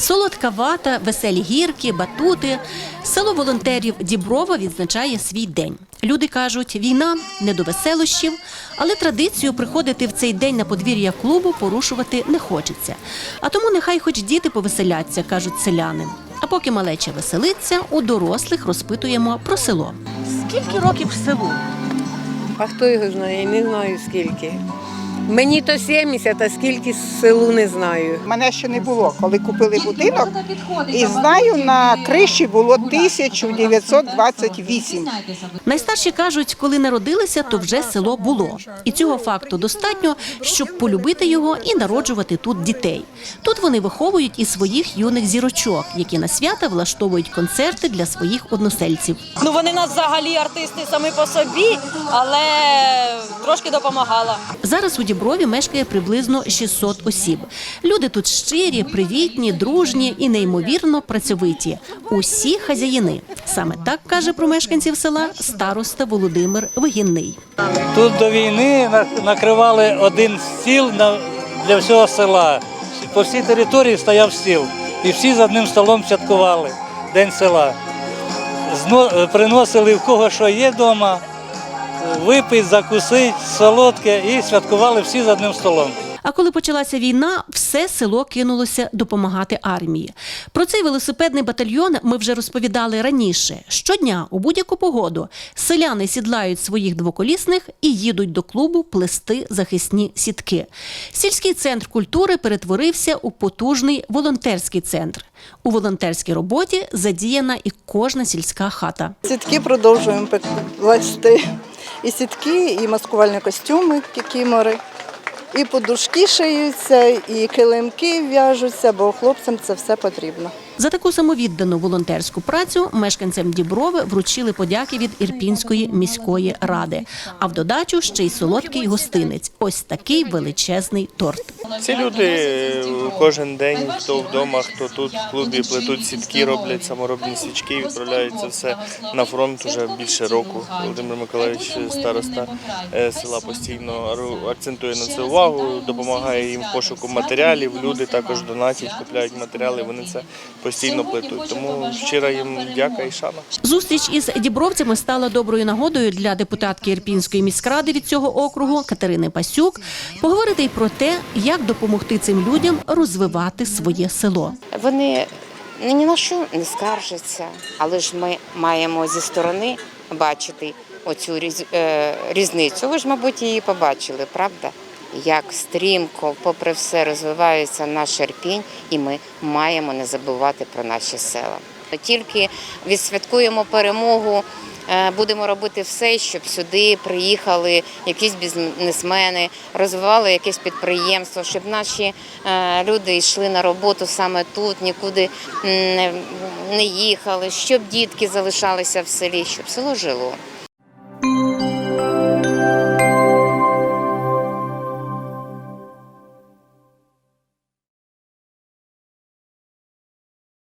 Солодка вата, веселі гірки, батути. Село волонтерів Діброва відзначає свій день. Люди кажуть, війна не до веселощів, але традицію приходити в цей день на подвір'я клубу порушувати не хочеться. А тому нехай хоч діти повеселяться, кажуть селяни. А поки малеча веселиться, у дорослих розпитуємо про село. Скільки років селу? А хто його знає? Не знаю скільки. Мені то 70, а скільки селу не знаю. Мене ще не було, коли купили будинок. І знаю, на криші було 1928. Найстарші кажуть, коли народилися, то вже село було. І цього факту достатньо, щоб полюбити його і народжувати тут дітей. Тут вони виховують і своїх юних зірочок, які на свята влаштовують концерти для своїх односельців. Ну вони нас взагалі артисти самі по собі, але трошки допомагала. Зараз у Діброві мешкає приблизно 600 осіб. Люди тут щирі, привітні, дружні і неймовірно працьовиті. Усі хазяїни. Саме так каже про мешканців села староста Володимир Вигінний. Тут до війни накривали один стіл на- для всього села. По всій території стояв стіл. І всі за одним столом святкували День села. Зно- е, Приносили в кого що є вдома, випить, закусить, солодке і святкували всі за одним столом. А коли почалася війна, все село кинулося допомагати армії. Про цей велосипедний батальйон ми вже розповідали раніше. Щодня у будь-яку погоду селяни сідлають своїх двоколісних і їдуть до клубу плести захисні сітки. Сільський центр культури перетворився у потужний волонтерський центр. У волонтерській роботі задіяна і кожна сільська хата. Сітки продовжуємо плести. І сітки, і маскувальні костюми, кікімори, і подушки шиються, і килимки в'яжуться, бо хлопцям це все потрібно. За таку самовіддану волонтерську працю мешканцям Діброви вручили подяки від Ірпінської міської ради. А в додачу ще й солодкий гостинець. Ось такий величезний торт. Ці люди кожен день, хто вдома, хто тут в клубі, плетуть сітки, роблять саморобні свічки, відправляють це все на фронт уже більше року. Володимир Миколаївич, староста е, села, постійно акцентує на це увагу, допомагає їм в пошуку матеріалів. Люди також донатять, купляють матеріали. Вони це постійно плетуть. Тому щира їм дяка і шана. Зустріч із дібровцями стала доброю нагодою для депутатки Ірпінської міськради від цього округу Катерини Пасюк поговорити й про те, як допомогти цим людям розвивати своє село. Вони ні на що не скаржаться, але ж ми маємо зі сторони бачити оцю різ- е, різницю. Ви ж, мабуть, її побачили, правда? Як стрімко, попри все, розвивається наш Ірпінь, і ми маємо не забувати про наші села. Тільки відсвяткуємо перемогу. е, Будемо робити все, щоб сюди приїхали якісь бізнесмени, розвивали якесь підприємство, щоб наші е, люди йшли на роботу саме тут, нікуди не, не їхали, щоб дітки залишалися в селі, щоб село жило.